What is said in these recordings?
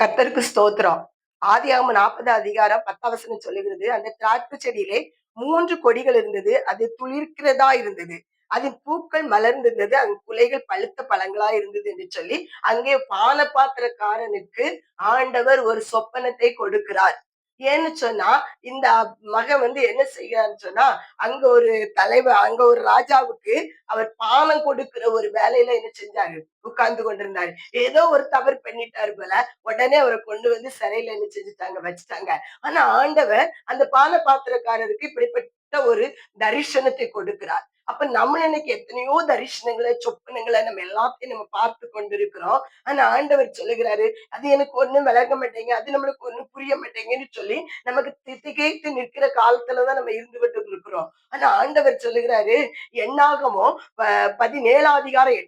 கத்தருக்கு ஸ்தோத்திரம். ஆதியாகமம் 40 அதிகாரம் பத்தாவசனம் சொல்லுகிறது, அந்த திராட்சை செடியிலே மூன்று கொடிகள் இருந்தது. அது துளிர்க்கிறதா இருந்தது. அதன் பூக்கள் மலர்ந்திருந்தது. அதன் குலைகள் பழுத்த பழங்களா இருந்தது என்று சொல்லி, அங்கே பானபாத்திரக்காரனுக்கு ஆண்டவர் ஒரு சொப்பனத்தை கொடுக்கிறார். ஏன்னு சொன்னா, இந்த மகன் வந்து என்ன செய்யறான்னு சொன்னா, அங்க ஒரு தலைவர் அங்க ஒரு ராஜாவுக்கு அவர் பானம் கொடுக்கிற ஒரு வேலையில என்ன செஞ்சாரு? உட்கார்ந்து கொண்டிருந்தாரு. ஏதோ ஒரு தவறு பண்ணிட்டாரு போல. உடனே அவரை கொண்டு வந்து சிறையில என்ன செஞ்சுட்டாங்க? வச்சுட்டாங்க. ஆனா ஆண்டவர் அந்த பான பாத்திரக்காரருக்கு இப்படிப்பட்ட ஒரு தரிசனத்தை கொடுக்கிறார். அப்ப நம்ம இன்னைக்கு எத்தனையோ தரிசனங்களை, சொப்பனங்களை நம்ம எல்லாத்தையும் நம்ம பார்த்து கொண்டிருக்கிறோம். ஆனா ஆண்டவர் சொல்லுகிறாரு, அது எனக்கு ஒண்ணும் விளங்க மாட்டேங்க. அது நம்மளுக்கு ஒண்ணும் புரிய மாட்டேங்குன்னு சொல்லி நமக்கு திகைத்து நிற்கிற காலத்துலதான் நம்ம இருந்துகிட்டு இருக்கிறோம். ஆனா ஆண்டவர் சொல்லுகிறாரு, என்னாகமோ ப பதினேழாம் அதிகாரம்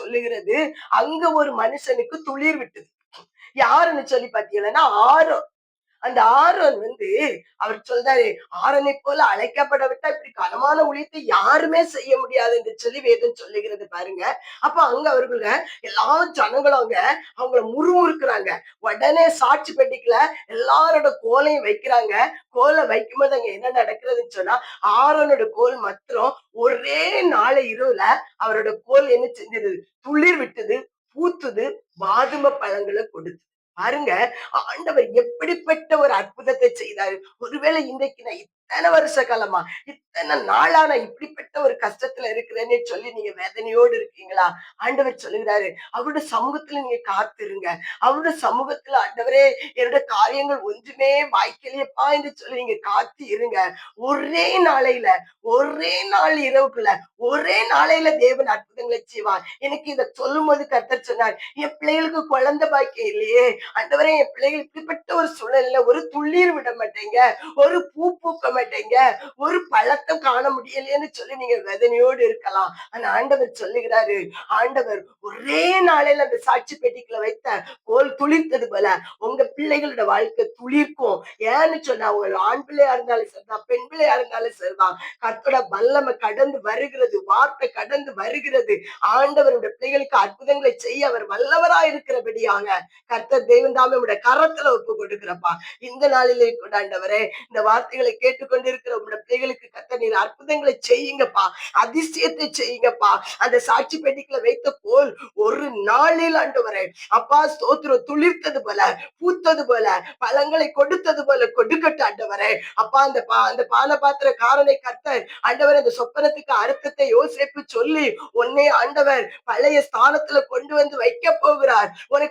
சொல்லுகிறது, அங்க ஒரு மனுஷனுக்கு துளிர் விட்டது. யாருன்னு சொல்லி பாத்தீங்கன்னா ஆரோ அந்த ஆரோன் வந்து அவர் சொல்றாரு ஆரோனை போல அழைக்கப்பட விட்டா இப்படி கனமான ஊழியத்தை யாருமே செய்ய முடியாது என்று சொல்லி வேதம் சொல்லுகிறது பாருங்க. அப்ப அங்க அவர்கள எல்லா ஜனங்களும் அவங்க அவங்கள முறுமுறுக்குறாங்க. உடனே சாட்சி பெட்டிக்குல எல்லாரோட கோலையும் வைக்கிறாங்க. கோலை வைக்கும்போது அங்க என்ன நடக்கிறதுன்னு சொன்னா ஆரோனோட கோல் மாத்திரம் ஒரே நாளை இரவுல அவரோட கோல் என்ன செஞ்சது? துளிர் விட்டது பூத்துது பாதும பழங்களை கொடுத்து பாருங்க ஆண்டவர் எப்படிப்பட்ட ஒரு அற்புதத்தை செய்தாரு. ஒருவேளை இன்றைக்கு நான் இத்தனை வருஷ காலமா? இத்தனை நாளா நான் இப்படிப்பட்ட ஒரு கஷ்டத்துல இருக்கிறேன்னு சொல்லி நீங்க வேதனையோடு இருக்கீங்களா? ஆண்டவர் சொல்லுகிறாரு அவருடைய சமூகத்துல நீங்க காத்திருங்க. அவருடைய சமூகத்துல ஆண்டவரே என்னோட காரியங்கள் ஒன்றுமே வாய்க்கலையப்பா என்று சொல்லி நீங்க காத்து இருங்க. ஒரே நாளையில ஒரே நாள் இரவுக்குள்ள ஒரே நாளையில தேவன் அற்புதங்களை செய்வார். எனக்கு இதை சொல்லும் போது கர்த்தர் சொன்னார் என் பிள்ளைகளுக்கு குழந்தை பாக்கியம் இல்லையே. ஆண்டவரே என் பிள்ளைகள் இப்படிப்பட்ட ஒரு சூழல்ல ஒரு துள்ளீர் விட மாட்டேங்க. ஒரு பூ பூக்க மாட்டேங்க. ஒரு பழத்தை காண முடியலையேன்னு சொல்லி நீங்க வேதனையோடு இருக்கலாம். ஆனா ஆண்டவர் சொல்லுகிறாரு ஆண்டவர் ஒரே நாளையில அந்த சாட்சி பெட்டிக்குள்ள வைத்த கோல் துளிர்த்தது போல உங்க பிள்ளைகளோட வாழ்க்கை துளிர்க்கும். ஏன்னு சொன்னா அவங்க ஆண் பிள்ளையா இருந்தாலும் சரிதான் பெண் பிள்ளையா இருந்தாலும் சரிதான் கர்த்தோட வல்லமை கடந்து வருகிறது வார்த்தை கடந்து வருகிறது. ஆண்டவருடைய பிள்ளைகளுக்கு அற்புதங்களை செய்ய அவர் வல்லவரா இருக்கிறபடியாக கர்த்தர் தேவன் தாமே கரத்துல ஒப்பு கொடுக்கிறப்பா. இந்த நாளிலே கொண்டாண்டவரே இந்த வார்த்தைகளை கேட்டு கொண்டிருக்கிற உங்களோட பிள்ளைகளுக்கு கத்த நீர் அற்புதங்களை செய்யுங்கப்பா அதிசயத்தை செய்யுங்கப்பா. அந்த சாட்சி பெட்டிக்குள்ள வைத்த போல் ஒரு நாளில் ஆண்டு வரை அப்பா ஸ்தோத்திரம் துளிர்த்தது போல பூத்தது போல பழங்களை கொடுத்தது போல கொடுக்கட்டு ஆண்டவரே அப்பா அந்த பா அந்த பால பாத்திர காரனை கர்த்தர் ஆண்டவர் அந்த சொப்பனத்துக்கு அர்த்தத்தை யோசிப்பு சொல்லி உன்னை ஆண்டவர் பழைய ஸ்தானத்துல கொண்டு வந்து வைக்க போகிறார். உனக்கு